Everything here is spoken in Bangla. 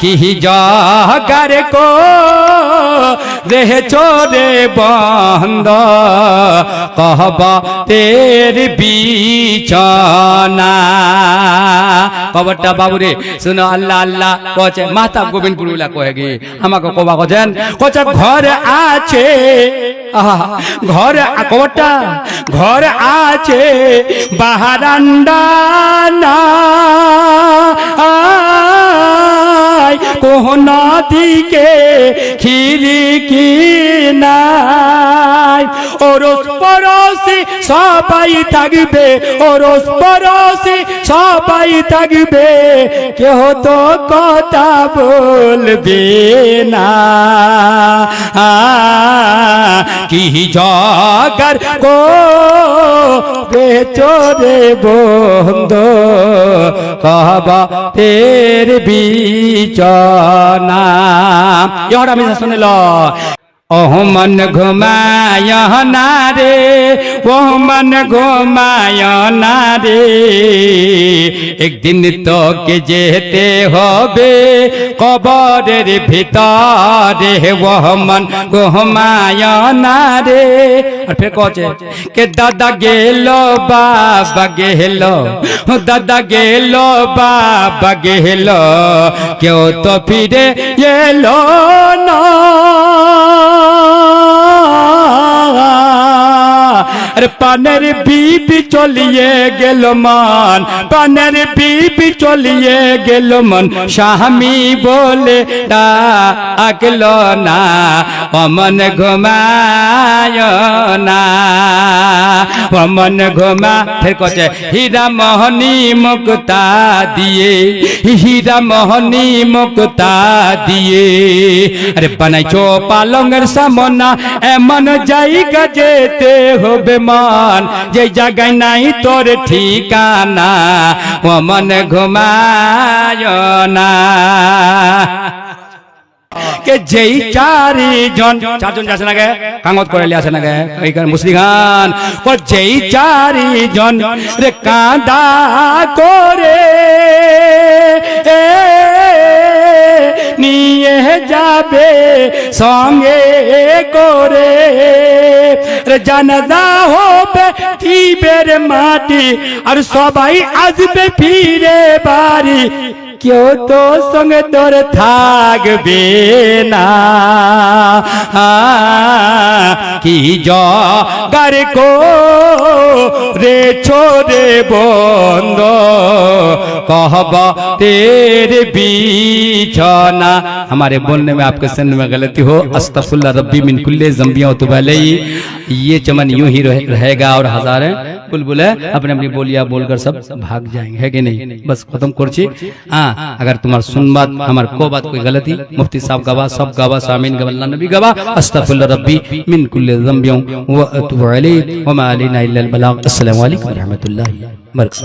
কি জগর কো? রে চোরে বন্ধ। কহব তের বিছনা। কবরটা বাবুরে, শুনো আল্লাহ আল্লাহ কছে মাতা গোবিন্দপুর উলা কয়ে গে আমাকে কবা কছেন কছে ঘর আছে। ঘর, কবরটা ঘর আছে। বাহারান্ডা না কোন দিকে খিড়কি নাই? ওরস পরশে সবাই থাকবে, ওরস পরশে সবাই থাকবে। কেহ তো কথা বলবে না। কি জগর কো রে চোরে বন্ধ। কহবা তের বিচনা। ইয়ার আমি শুনিল। ওহ মন ঘুমায় না রে ও মন ঘুমায় না রে। একদিন তোকে যেতে হবে কবরের ভিতরে ও মন ঘুমায় না রে। আর ফের কছে কে দাদা গেল, বাবা গেল, দাদা গেল, বাবা গেল। কেউ তো ফিরে এলো না। আরে পানের বিবি চলিয়ে গেল মান, পানের বিবি চলিয়ে গেল মন। স্বামী বলে ডাকল না, অমন ঘুমায় না। অমন ঘুমা, ফের কছে হীরা মোহনী মুক্তা দিয়ে, হীরা মোহনী মুক্তা দিয়ে। আরে বানাইছো পালঙ্গের সামনা, এমন জায়গা যেতে হবে মান যে জায়গায় নাই তোর ঠিকানা, অমন ঘুমায় না। কে যেই চারিজন চারজন যাচ্ছে না গে কাঙত করে লিয়ে আসে না গে এইখানে মুসলিম খান ও রে কাঁদা করে নিয়ে যাবে সঙ্গে করে। জানাজা হবে টিবের মাটি আর সবাই আসবে ফিরে বাড়ি কেউ তো সঙ্গে তোর থাকবে না কি জগার কো রে ছোরে বন্ধ कहब तेरे बीछना हमारे बोलने में आपके सुनने में गलती हो अस्तफुल्ला रब्बी मिन कुल्ले जम्बियां तो पहले ही ये चमन यूं ही रहे- रहेगा और हजारे बुलबुल है अपने अपनी बोलिया बोलकर सब भाग जाएंगे है कि नहीं बस खत्म कर हाँ अगर तुम्हारा सुन बात हमारे को बात कोई गलती मुफ्ती साहब गवा सब गवा सामीन गवल्ला नबी गवा अस्तफुल्ला रब्बी मिन कुल्ले जंबियों व तुब अलैहि व मा अलैना इल्ला अल बलाग अस्सलाम वालेकुम व रहमतुल्लाहि व बरकातहू